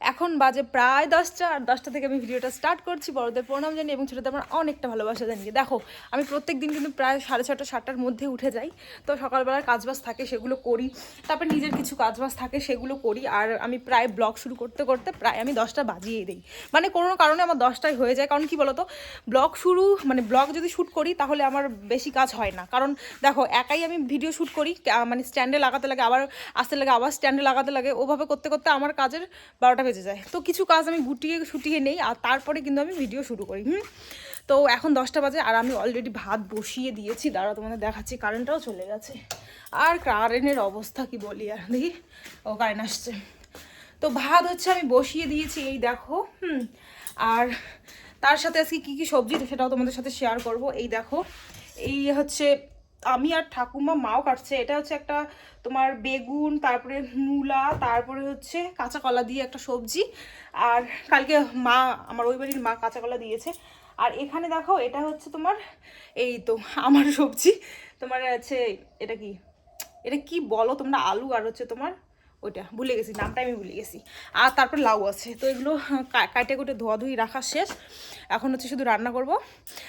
এখন বাজে প্রায় দশটা, আর দশটা থেকে আমি ভিডিওটা স্টার্ট করছি বড়দের প্রণাম জানি এবং ছোটোদের আমার অনেকটা ভালোবাসা জানিয়ে। দেখো, আমি প্রত্যেক দিন কিন্তু প্রায় সাড়ে ছটা, সাতটার মধ্যে উঠে যাই, তো সকালবেলার কাজবাজ থাকে সেগুলো করি, তারপর নিজের কিছু কাজবাজ থাকে সেগুলো করি, আর আমি প্রায় ব্লগ শুরু করতে করতে প্রায় আমি দশটা বাজিয়ে দিই। মানে কোনো কারণে আমার দশটায় হয়ে যায়, কারণ কি বলতো, ব্লগ শুরু মানে ব্লগ যদি শ্যুট করি তাহলে আমার বেশি কাজ হয় না। কারণ দেখো, একাই আমি ভিডিও শ্যুট করি মানে স্ট্যান্ডে লাগাতে লাগে, আবার আসতে লাগে, আবার স্ট্যান্ডে লাগাতে লাগে, ওভাবে করতে করতে আমার কাজের বারোটা বেজে যায়। তো কিছু কাজ আমি গুটিয়ে শুটিয়ে নেই আর তারপরে কিন্তু আমি ভিডিও শুরু করি, হুম? তো এখন দশটা বাজে আর আমি অলরেডি ভাত বসিয়ে দিয়েছি। দাঁড়া তোমাদের দেখাচ্ছি কারেন্টটাও চলে গেছে। আর কারেন্টের অবস্থা কি বলি আর দেখি? ও কারেন্ট আসছে। তো ভাত হচ্ছে আমি বসিয়ে দিয়েছি, এই দেখো, হুম? আর তার সাথে আজকে কী কী সবজি, সেটাও তোমাদের সাথে শেয়ার করব। এই দেখো, এই হচ্ছে আমি আর ঠাকুমা মাও কাটছে। এটা হচ্ছে একটা তোমার বেগুন, তারপরে মূলা, তারপরে হচ্ছে কাঁচা কলা দিয়ে একটা সবজি। আর কালকে মা, আমার ওই বাড়ির মা কাঁচা কলা দিয়েছে। আর এখানে দেখো, এটা হচ্ছে তোমার এই তো আমার সবজি। তোমার আছে এটা কি? এটা কি বলো তোমরা, আলু আর হচ্ছে তোমার ওইটা, ভুলে গেছি, নামটা আমি ভুলে গেছি। আর তারপর লাউ আছে, তো এগুলো কা- কাটে কুটে ধোয়াধুয়ি রাখা শেষ। এখন হচ্ছে শুধু রান্না করব।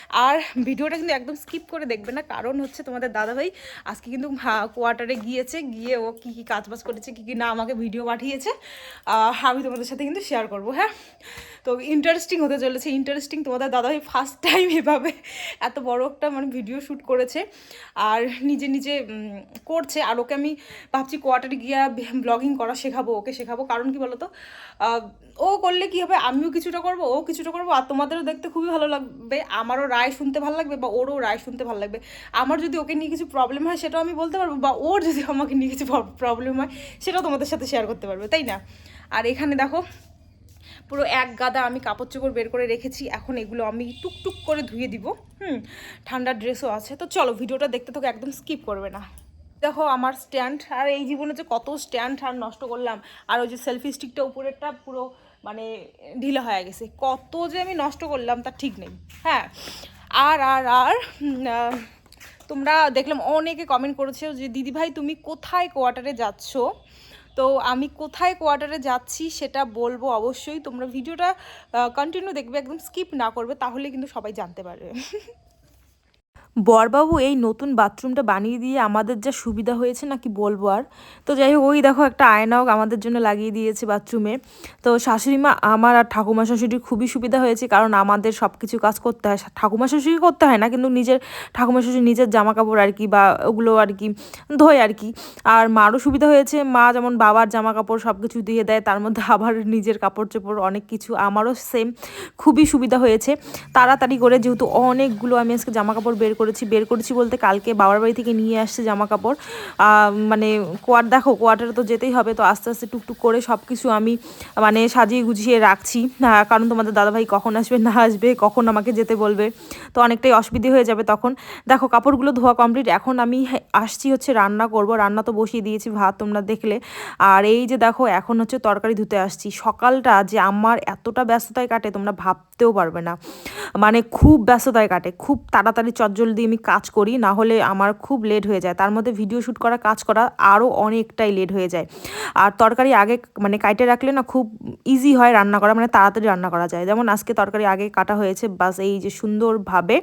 আর ভিডিওটা কিন্তু একদম স্কিপ করে দেখবে না, কারণ হচ্ছে তোমাদের দাদাভাই আজকে কিন্তু কোয়ার্টারে গিয়েছে, গিয়ে ও কী কী কাজবাজ করেছে, কী কী না আমাকে ভিডিও পাঠিয়েছে। আমি তোমাদের সাথে কিন্তু শেয়ার করব হ্যাঁ। তো ইন্টারেস্টিং হতে চলেছে ইন্টারেস্টিং তোমাদের দাদাভাই ফার্স্ট টাইম এভাবে এত বড় একটা মানে ভিডিও শ্যুট করেছে। আর নিজে নিজে করছে। আর ওকে আমি ভাবছি কোয়ার্টারে গিয়ে ব্লগিং করা শেখাবো, ওকে শেখাবো। কারণ কি বলতো? ও করলে কি হবে? আমিও কিছুটা করব, ও কিছুটা করব, আর তোমাদেরও দেখতে খুবই ভালো লাগবে। আমারও রায় শুনতে ভালো লাগবে বা ওরও রায় শুনতে ভালো লাগবে। আমার যদি ওকে নিয়ে কিছু প্রবলেম হয়, সেটাও আমি বলতে পারব বা ওর যদি আমাকে নিয়ে কিছু প্রবলেম হয়, সেটাও তোমাদের সাথে শেয়ার করতে পারবে, তাই না? আর এখানে দেখো, পুরো এক গাদা আমি কাপড় চোপড় বের করে রেখেছি। এখন এগুলো আমি টুকটুক করে ধুয়ে দিব। হুম, ঠান্ডার ড্রেসও আছে। তো চলো, ভিডিওটা দেখতে তোকে একদম স্কিপ করবে না। দেখো আমার স্ট্যান্ড আর এই জীবনে যে কত স্ট্যান্ড আর নষ্ট করলাম, আর ওই যে সেলফি স্টিকটা উপরেরটা পুরো মানে ঢিলা হয়ে গেছে, কত যে আমি নষ্ট করলাম তার ঠিক নেই হ্যাঁ। আর আর আর তোমরা দেখলাম অনেকে কমেন্ট করেছ যে, দিদিভাই, তুমি কোথায় কোয়ার্টারে যাচ্ছ? তো আমি কোথায় কোয়ার্টারে যাচ্ছি সেটা বলব অবশ্যই, তোমরা ভিডিওটা কন্টিনিউ দেখবে, একদম স্কিপ না করবে, তাহলে কিন্তু সবাই জানতে পারবে। বরবাবু, এই নতুন বাথরুমটা বানিয়ে দিয়ে আমাদের যা সুবিধা হয়েছে না কি বলব আর? তো যাই হোক, ওই দেখো একটা আয়নাও আমাদের জন্য লাগিয়ে দিয়েছে বাথরুমে। তো শাশুড়ি মা আমার আর ঠাকুমা শাশুড়ির খুবই সুবিধা হয়েছে, কারণ আমাদের সব কিছু কাজ করতে হয়। ঠাকুমা শাশুড়ি করতে হয় না, কিন্তু নিজের ঠাকুমা শাশুড়ি নিজের জামা কাপড় আর কি বা ওগুলো আর কি, ধোয় আর কি। আর মারও সুবিধা হয়েছে, মা যেমন বাবার জামা কাপড় সব কিছু দিয়ে দেয়, তার মধ্যে আবার নিজের কাপড় চোপড় অনেক কিছু, আমারও সেম খুবই সুবিধা হয়েছে। তাড়াতাড়ি করে যেহেতু অনেকগুলো আমি আজকে জামা কাপড় বের করেছি, বের করেছি বলতে কালকে বাবার বাড়ি থেকে নিয়ে আসছে জামা কাপড় মানে কোয়ার দেখো কোয়ার্টারে তো যেতেই হবে, তো আস্তে আস্তে টুকটুক করে সব কিছু আমি মানে সাজিয়ে গুছিয়ে রাখছি। কারণ তোমাদের দাদাভাই কখন আসবে, না আসবে, কখন আমাকে যেতে বলবে, তো অনেকটাই অসুবিধে হয়ে যাবে তখন। দেখো, কাপড়গুলো ধোয়া কমপ্লিট এখন আমি আসছি হচ্ছে রান্না করব, রান্না তো বসিয়ে দিয়েছি ভাত তোমরা দেখলে। আর এই যে দেখো, এখন হচ্ছে তরকারি ধুতে আসছি। সকালটা যে আমার এতটা ব্যস্ততায় কাটে, তোমরা ভাবতেও পারবে না। মানে খুব ব্যস্ততায় কাটে, খুব তাড়াতাড়ি চটজলদি আমি কাজ করি, না হলে আমার খুব লেট হয়ে যায়। তার মধ্যে ভিডিও শ্যুট করা, কাজ করা আরও অনেকটাই লেট হয়ে যায়। আর তরকারি আগে মানে কাইটে রাখলে না খুব ইজি হয় রান্না করা মানে তাড়াতাড়ি রান্না করা যায়। যেমন আজকে তরকারি আগে কাটা হয়েছে, বাস এই যে সুন্দরভাবে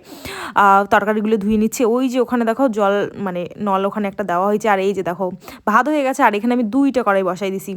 তরকারিগুলো ধুয়ে নিচ্ছে। ওই যে ওখানে দেখো জল মানে নল ওখানে একটা দেওয়া হয়েছে, আর এই যে দেখো ভাত হয়ে গেছে, আর এখানে আমি দুইটা কড়াই বসাই দিছি।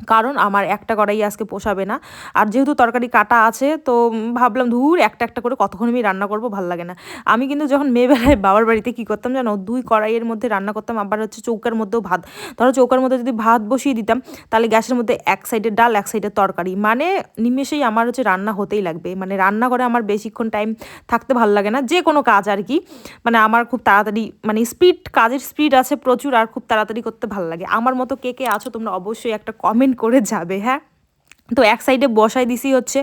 কারণ আমার একটা কড়াই আজকে পোষাবে না। আর যেহেতু তরকারি কাটা আছে, তো ভাবলাম ধুর একটা একটা করে কতক্ষণ আমি রান্না করব, ভালো লাগে না। আমি কিন্তু যখন মেয়েবেলায় বাবার বাড়িতে কী করতাম জানো, দুই কড়াইয়ের মধ্যে রান্না করতাম, আবার হচ্ছে চৌকার মধ্যেও ভাত। ধরো চৌকার মধ্যে যদি ভাত বসিয়ে দিতাম, তাহলে গ্যাসের মধ্যে এক সাইডে ডাল, এক সাইডে তরকারি। মানে নিমেষেই আমার হচ্ছে রান্না হতেই লাগবে। মানে রান্না করে আমার বেশিক্ষণ টাইম থাকতে ভালো লাগে না। যে কোনো কাজ আর কি। মানে আমার খুব তাড়াতাড়ি মানে স্পিড, কাজের স্পিড আছে প্রচুর, আর খুব তাড়াতাড়ি করতে ভালো লাগে। আমার মতো কে কে আছো তোমরা অবশ্যই একটা কমেন্ট করে যাবে হ্যাঁ? তো এক সাইডে বসাই দিছি হচ্ছে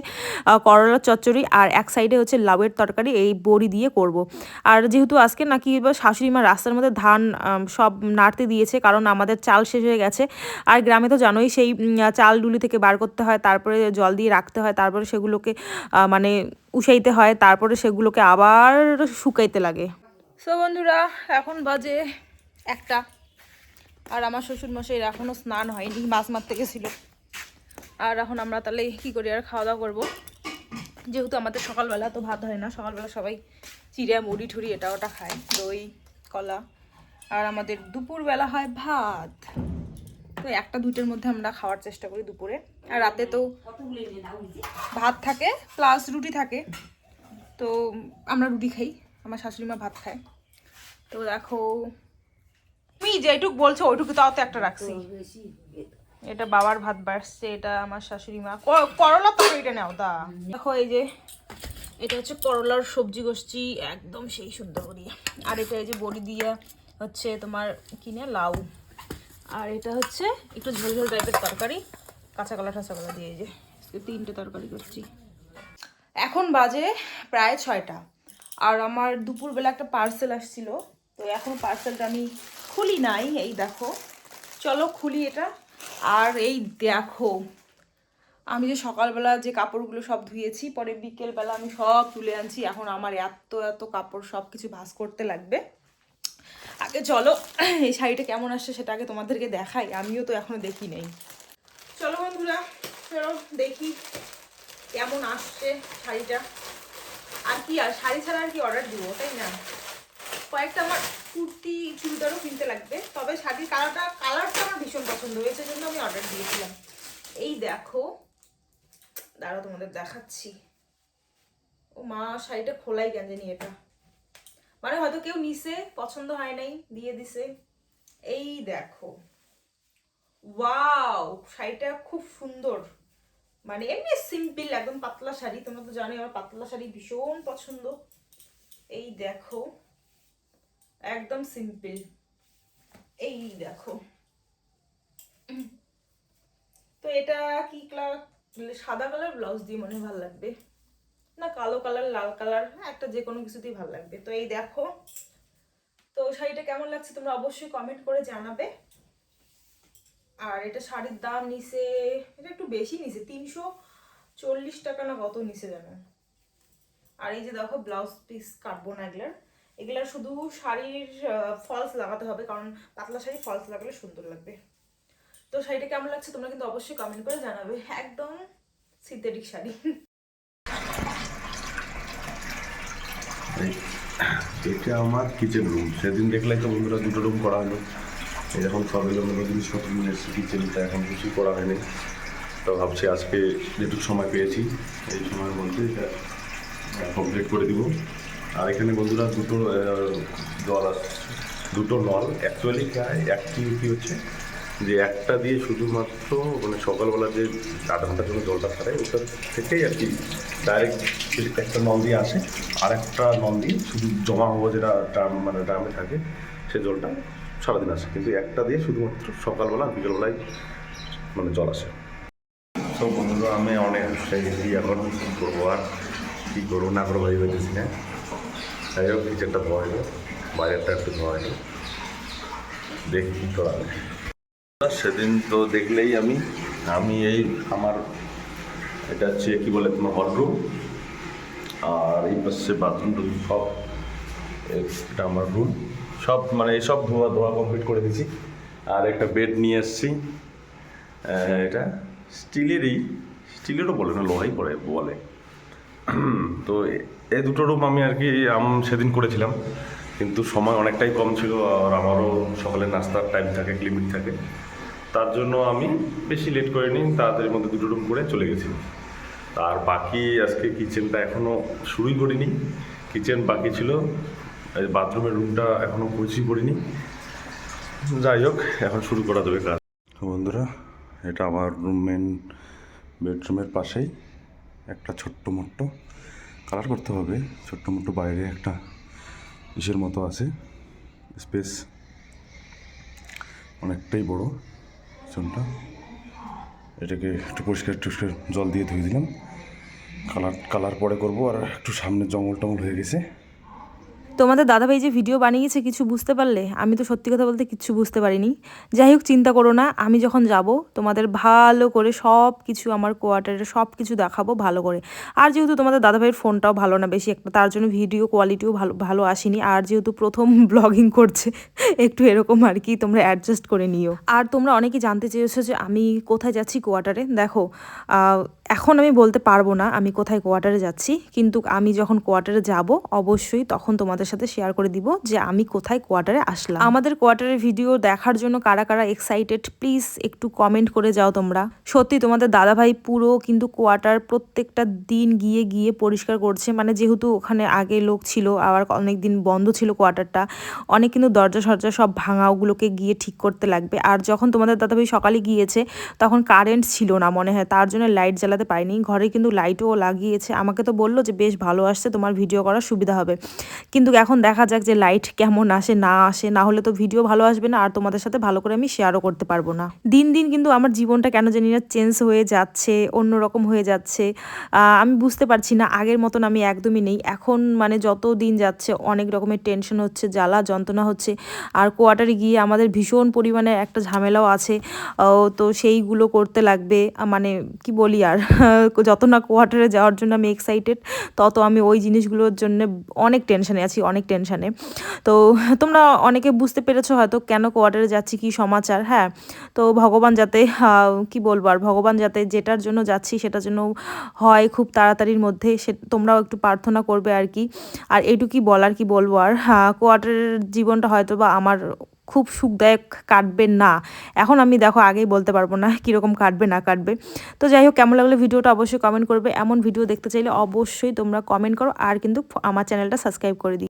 করলার চচ্চড়ি আর এক সাইডে হচ্ছে লাউয়ের তরকারি, এই বড়ি দিয়ে করব। আর যেহেতু আজকে নাকি এবার শাশুড়ি মা রাস্তার মধ্যে ধান সব নাড়তে দিয়েছে, কারণ আমাদের চাল শেষ হয়ে গেছে। আর গ্রামে তো জানোই সেই চাল ডুলি থেকে বার করতে হয়, তারপরে জল দিয়ে রাখতে হয়, তারপরে সেগুলোকে মানে উসাইতে হয়, তারপরে সেগুলোকে আবার শুকাইতে লাগে। সো বন্ধুরা, এখন বাজে একটা। আর আমার শ্বশুর মশাইয়ের এখনও স্নান হয়নি, মাছ মারতে গেছিল। আর এখন আমরা তাহলে কি করি, আর খাওয়া দাওয়া করব। যেহেতু আমাদের সকালবেলা তো ভাত হয় না, সকালবেলা সবাই চিড়া মুড়ি ঠুড়ি এটা ওটা খায়, দই, কলা। আর আমাদের দুপুরবেলা হয় ভাত। তো একটা দুইটার মধ্যে আমরা খাওয়ার চেষ্টা করি দুপুরে। আর রাতে তো ভাত থাকে প্লাস রুটি থাকে। তো আমরা রুটি খাই, আমার শাশুড়ি মা ভাত খায়। তো দেখো তুমি যেটুক বলছো ওইটুকু তাও তো একটা রাখছি। এটা বাবার ভাত বাড়ছে এটা আমার শাশুড়ি মা। করলা তো এটা নাও দা। দেখো এই যে এটা হচ্ছে করলার সবজি গোষ্ঠী একদম সেই সুন্দর করি আর এটা এই যে বড়ি দিয়ে হচ্ছে তোমার কিনে লাউ। আর এটা হচ্ছে একটু ঝোল ঝোল টাইপের তরকারি কাঁচা কলা ঠাচা কলা দিয়ে যে তিনটে তরকারি করছি। এখন বাজে প্রায় ছয়টা। আর আমার দুপুরবেলা একটা পার্সেল আসছিল তো এখন পার্সেলটা আমি খুলি নাই, এই দেখো। চলো খুলি এটা। আর এই দেখো, আমি যে সকালবেলা যে কাপড়গুলো সব ধুয়েছি, পরে বিকেলবেলা আমি সব তুলে আনছি। এখন আমার এত এত কাপড় সব কিছু ভাঁজ করতে লাগবে। আগে চলো, এই শাড়িটা কেমন আসছে সেটা আগে তোমাদেরকে দেখাই। আমিও তো এখনও দেখি নেই। চলো বন্ধুরা, চলো দেখি কেমন আসছে শাড়িটা। আর কি, আর শাড়ি ছাড়া আর কি অর্ডার দিব, তাই না? কয়েকটা আমার কুর্তি, চুড়িদারও কিনতে লাগবে। তবে শাড়ির কালারটা কালারটা আমার ভীষণ পছন্দ হয়েছে জন্য আমি অর্ডার দিয়েছিলাম। এই দেখো, দাঁড়াও তোমাদের দেখাচ্ছি। ও মা, শাড়িটা খোলাই কেন জানি এটা? মানে হয়তো কেউ নিছে, পছন্দ হয় নাই, দিয়ে দিছে। এই দেখো। ওয়াও, শাড়িটা খুব সুন্দর। মানে এমনি সিম্পল একদম পাতলা শাড়ি। তোমরা তো জানোই আমার পাতলা শাড়ি ভীষণ পছন্দ। এই দেখো। একদম সিম্পল। এই দেখো। তো এটা কি কালার সাদা কালার ব্লাউজ দিয়ে মনে হয় ভালো লাগবে। না, কালো কালার লাল কালার একটা যে কোনো কিছুতেই ভালো লাগবে। তো এই দেখো। তো শাড়িটা কেমন লাগছে তোমরা অবশ্যই কমেন্ট করে জানাবে। আর এটা শাড়ির দাম নিছে, এটা একটু বেশি নিছে, তিনশো চল্লিশ টাকা না কত নিছে জানো? আর এই যে দেখো ব্লাউজ পিস কাটবো না এগুলার এগুলার শুধু শাড়ির ফলস লাগাতে হবে, কারণ পাতলা শাড়ি ফলস লাগালে সুন্দর লাগবে। তো শাড়িটা কেমন লাগছে তোমরা কিন্তু অবশ্যই কমেন্ট করে জানাবে। একদম সিনথেটিক শাড়ি। এটা আমার কিচেন রুম সেদিন দেখলে তো বন্ধুরা দুটো রুম করা হলো। এরকম সব এলোমেলো জিনিসপত্র নিয়ে এসেছি কিচেনটা এখন কিছুই করা হয়নি। তো ভাবছি আজকে যেটুকু সময় পেয়েছি, এই সময়ের মধ্যে এটা কমপ্লিট করে দিব। আর এখানে বন্ধুরা দুটো জল আসছে দুটো নল। অ্যাকচুয়ালি অ্যাক্টিভিটি হচ্ছে, যে একটা দিয়ে শুধুমাত্র মানে সকালবেলা যে আধা ঘণ্টার জন্য জলটা ছাড়ে, ওটা থেকেই আর কি ডাইরেক্ট একটা নল দিয়ে আসে। আর একটা নল দিয়ে শুধু জমা হব যেটা ড্রাম মানে ড্রামে থাকে, সে জলটা সারাদিন আসে। কিন্তু একটা দিয়ে শুধুমাত্র সকালবেলা, বিকেলবেলায় মানে জল আসে। তো বন্ধুরা, আমি অনেক গেছি এখন কী করব আর? কী করব না করব ভাই না। যাই হোক কিচেনটা একটু ধোয়া দেখি করা সেদিন তো দেখলেই আমি আমি এই আমার, এটা হচ্ছে কি বলে তোমার হটরুম আর এই পাশে বাথরুম টুম সব, এটা আমার রুম সব মানে সব ধোয়া ধোয়া কমপ্লিট করে দিয়েছি। আর একটা বেড নিয়ে এসেছি। এটা স্টিলেরই স্টিলেরও বলে না, লোহাই পড়ে বলে। তো এই দুটো রুম আমি আর কি আম সেদিন করেছিলাম। কিন্তু সময় অনেকটাই কম ছিল আর আমারও সকালে নাস্তার টাইম থাকে লিমিট থাকে। তার জন্য আমি বেশি লেট করিনি, তাড়াতাড়ির মধ্যে দুটো রুম করে চলে গেছি। আর বাকি আজকে কিচেনটা এখনও শুরুই করিনি। কিচেন বাকি ছিল বাথরুমের রুমটা এখনও পৌঁছেই করিনি। যাই হোক, এখন শুরু করা যাবে কাজ। বন্ধুরা, এটা আমার রুম মেন বেডরুমের পাশেই। একটা ছোট্ট মোট্ট। কালার করতে হবে। ছোট্ট মোট্ট বাইরে একটা ইসের মতো আছে। স্পেস অনেকটাই বড় পিছনটা। এটাকে একটু পরিষ্কার টুষ্কার জল দিয়ে ধুয়ে দিলাম। কালার কালার পরে করব। আর একটু সামনে জঙ্গল টঙ্গল হয়ে গেছে। তোমাদের দাদাভাই যে ভিডিও বানিয়েছে কিছু বুঝতে পারলে, আমি তো সত্যি কথা বলতে কিচ্ছু বুঝতে পারিনি। যাই হোক, চিন্তা করো না, আমি যখন যাব, তোমাদের ভালো করে সব কিছু আমার কোয়ার্টারে সব কিছু দেখাবো ভালো করে। আর যেহেতু তোমাদের দাদাভাইয়ের ফোনটাও ভালো না বেশি, একটা তার জন্য ভিডিও কোয়ালিটিও ভালো ভালো আসেনি। আর যেহেতু প্রথম ব্লগিং করছে, একটু এরকম আর কি, তোমরা অ্যাডজাস্ট করে নিও। আর তোমরা অনেকে জানতে চেয়েছো যে আমি কোথায় যাচ্ছি কোয়ার্টারে দেখো এখন আমি বলতে পারব না আমি কোথায় কোয়ার্টারে যাচ্ছি, কিন্তু আমি যখন কোয়ার্টারে যাব, অবশ্যই তখন তোমাদের সাথে শেয়ার করে দিব যে আমি কোথায় কোয়ার্টারে আসলাম। আমাদের কোয়ার্টারের ভিডিও দেখার জন্য কারা কারা এক্সাইটেড প্লিজ একটু কমেন্ট করে যাও তোমরা। সত্যি তোমাদের দাদাভাই পুরো কিন্তু কোয়ার্টার প্রত্যেকটা দিন গিয়ে গিয়ে পরিষ্কার করছে। মানে যেহেতু ওখানে আগে লোক ছিল, আবার অনেক দিন বন্ধ ছিল কোয়ার্টারটা অনেক কিন্তু দরজা সরজা সব ভাঙা ওগুলোকে গিয়ে ঠিক করতে লাগবে। আর যখন তোমাদের দাদাভাই সকালে গিয়েছে, তখন কারেন্ট ছিল না মনে হয়, তার জন্য লাইট জ্বালাতে পারিনি। ঘরে কিন্তু লাইটও লাগিয়েছে। আমাকে তো বলল যে, বেশ ভালো আসছে, তোমার ভিডিও করার সুবিধা হবে। কিন্তু এখন দেখা যাক যে লাইট কেমন আসে, না আসে। না হলে তো ভিডিও ভালো আসবে না, আর তোমাদের সাথে ভালো করে আমি শেয়ারও করতে পারব না। দিন দিন কিন্তু আমার জীবনটা কেন জানি না চেঞ্জ হয়ে যাচ্ছে, অন্যরকম হয়ে যাচ্ছে। আমি বুঝতে পারছি না, আগের মতন আমি একদমই নেই। এখন মানে যত দিন যাচ্ছে, অনেক রকমের টেনশন হচ্ছে, জ্বালা যন্ত্রণা হচ্ছে। আর কোয়ার্টারে গিয়ে আমাদের ভীষণ পরিমাণে একটা ঝামেলাও আছে। তো সেইগুলো করতে লাগবে। মানে কি বলি আর? যত না কোয়ার্টারে যাওয়ার জন্য আমি এক্সাইটেড তত আমি ওই জিনিসগুলোর জন্য অনেক টেনশনে আছি। অনেক টেনশানে। তো তোমরা অনেকে বুঝতে পেরেছ হয়তো কেন কোয়ার্টারে যাচ্ছি, কি সমাচার হ্যাঁ? তো ভগবান যাতে কি বলব? আর ভগবান যাতে যেটার জন্য যাচ্ছি সেটার জন্য হয় খুব তাড়াতাড়ির মধ্যে, সে তোমরাও একটু প্রার্থনা করবে আর কি। আর এইটুকুই বলার কি বলব? আর কোয়ার্টারের জীবনটা হয়তো বা আমার খুব সুখদায়ক কাটবে না। এখন আমি দেখো আগেই বলতে পারব না কীরকম কাটবে, না কাটবে। তো যাই হোক, কেমন লাগলে ভিডিওটা অবশ্যই কমেন্ট করবে। এমন ভিডিও দেখতে চাইলে অবশ্যই তোমরা কমেন্ট করো। আর কিন্তু আমার চ্যানেলটা সাবস্ক্রাইব করে দিও।